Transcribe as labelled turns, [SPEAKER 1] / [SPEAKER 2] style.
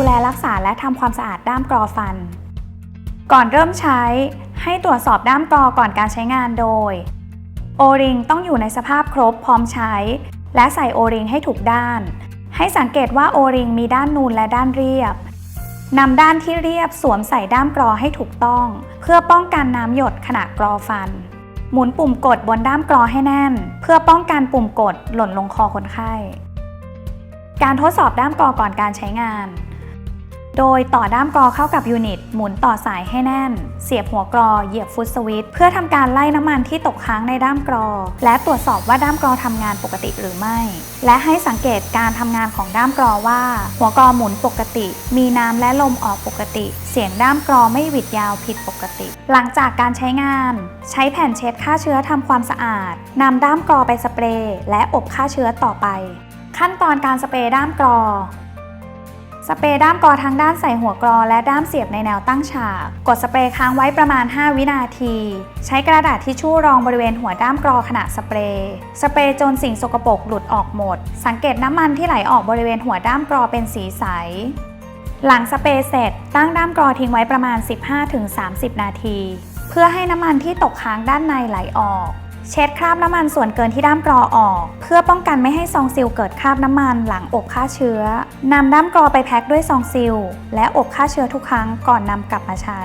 [SPEAKER 1] ดูแลรักษาและทำความสะอาดด้ามกรอฟัน ก่อนเริ่มใช้ให้ตรวจสอบด้ามกรอก่อนการใช้งานโดย โอริงต้องอยู่ในสภาพครบพร้อมใช้ และใส่โอริงให้ถูกด้าน ให้สังเกตว่าโอริงมีด้านนูนและด้านเรียบนำด้านที่เรียบสวมใส่ด้ามกรอให้ถูกต้อง เพื่อป้องกันน้ำหยดขณะกรอฟัน หมุนปุ่มกดบนด้ามกรอให้แน่น เพื่อป้องกันปุ่มกดหล่นลงคอคนไข้ การทดสอบด้ามกรอก่อนการใช้งาน โดยต่อด้ามกรอเข้ากับยูนิต หมุนต่อสายให้แน่น เสียบหัวกรอเหยียบฟุตสวิตเพื่อทำการไล่น้ำมันที่ตกค้างในด้ามกรอ และตรวจสอบว่าด้ามกรอทำงานปกติหรือไม่ และให้สังเกตการทำงานของด้ามกรอว่า หัวกรอหมุนปกติ มีน้ำและลมออกปกติ เสียงด้ามกรอไม่หวิดยาวผิดปกติ หลังจากการใช้งาน ใช้แผ่นเช็ดฆ่าเชื้อทำความสะอาดนำด้ามกรอไปสเปรย์และอบฆ่าเชื้อต่อไป ขั้นตอนการสเปรย์ด้ามกรอ สเปรย์ด้ามกรอทั้งด้านใส่หัวกรอและด้ามเสียบในแนวตั้งฉาก กดสเปรย์ค้างไว้ประมาณ 5 วินาที ใช้กระดาษทิชชู่รองบริเวณหัวด้ามกรอขณะสเปรย์ สเปรย์จนสิ่งสกปรกหลุดออกหมด สังเกตน้ำมันที่ไหลออกบริเวณหัวด้ามกรอเป็นสีใส หลังสเปรย์เสร็จ ตั้งด้ามกรอทิ้งไว้ประมาณ 15-30 นาที เพื่อให้น้ำมันที่ตกค้างด้านในไหลออก เช็ดคราบน้ำมันส่วนเกินที่ด้ามกรอออก เพื่อป้องกันไม่ให้ซองซิลเกิดคราบน้ำมันหลังอบฆ่าเชื้อนำด้ามกรอไปแพ็คด้วยซองซิลและอบฆ่าเชื้อทุกครั้งก่อนนำกลับมาใช้